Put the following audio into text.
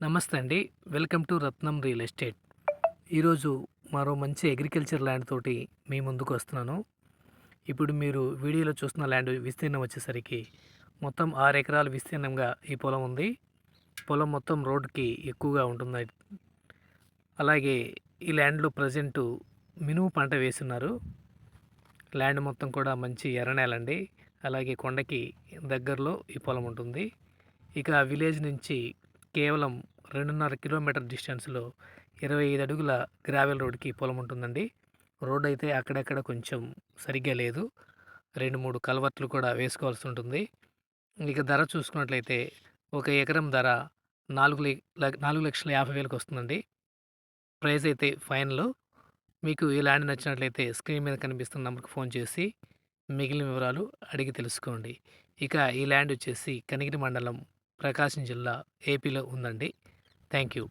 నమస్తే అండి. Welcome to Ratnam real estate. ఈరోజు మరో మంచి అగ్రికల్చర్ ల్యాండ్ తోటి మీ ముందుకు వస్తున్నాను. ఇప్పుడు మీరు వీడియోలో చూస్తున్న ల్యాండ్ విస్తీర్ణం వచ్చేసరికి మొత్తం ఆరు ఎకరాల విస్తీర్ణంగా ఈ పొలం ఉంది. పొలం మొత్తం రోడ్కి ఎక్కువగా ఉంటుంది అలాగే ఈ ల్యాండ్లో ప్రజెంట్ మినుము పంట వేస్తున్నారు. ల్యాండ్ మొత్తం కూడా మంచి ఎర్రనేలండి. అలాగే కొండకి దగ్గరలో ఈ పొలం ఉంటుంది. ఇక విలేజ్ నుంచి కేవలం రెండున్నర కిలోమీటర్ డిస్టెన్స్లో ఇరవై ఐదు అడుగుల గ్రావెల్ రోడ్కి పొలం ఉంటుందండి. రోడ్ అయితే అక్కడక్కడ కొంచెం సరిగ్గా లేదు. రెండు మూడు కలవట్లు కూడా వేసుకోవాల్సి ఉంటుంది. ఇక ధర చూసుకున్నట్లయితే ఒక ఎకరం ధర నాలుగు నాలుగు లక్షల యాభై వేలకు వస్తుందండి. ప్రైస్ అయితే ఫైనల్. మీకు ఈ ల్యాండ్ నచ్చినట్లయితే స్క్రీన్ మీద కనిపిస్తున్న నెంబర్కి ఫోన్ చేసి మిగిలిన వివరాలు అడిగి తెలుసుకోండి. ఇక ఈ ల్యాండ్ వచ్చేసి కనిగిరి మండలం ప్రకాశం జిల్లా ఏపీలో ఉందండి. Thank you